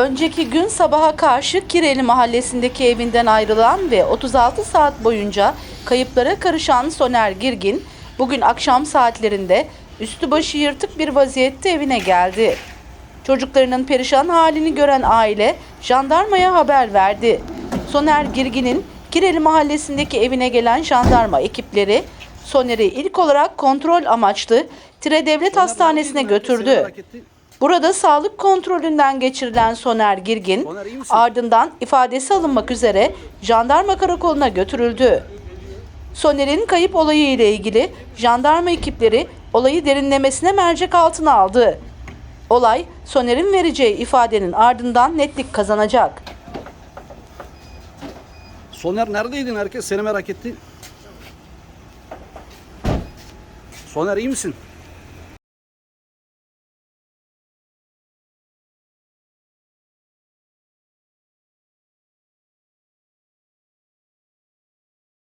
Önceki gün sabaha karşı Kireli mahallesindeki evinden ayrılan ve 36 saat boyunca kayıplara karışan Soner Girgin, bugün akşam saatlerinde üstü başı yırtık bir vaziyette evine geldi. Çocuklarının perişan halini gören aile jandarmaya haber verdi. Soner Girgin'in Kireli mahallesindeki evine gelen jandarma ekipleri Soner'i ilk olarak kontrol amaçlı Tire Devlet Hastanesi'ne götürdü. Burada sağlık kontrolünden geçirilen Soner Girgin ardından ifadesi alınmak üzere jandarma karakoluna götürüldü. Soner'in kayıp olayı ile ilgili jandarma ekipleri olayı derinlemesine mercek altına aldı. Olay Soner'in vereceği ifadenin ardından netlik kazanacak. Soner neredeydin? Herkes seni merak etti. Soner iyi misin?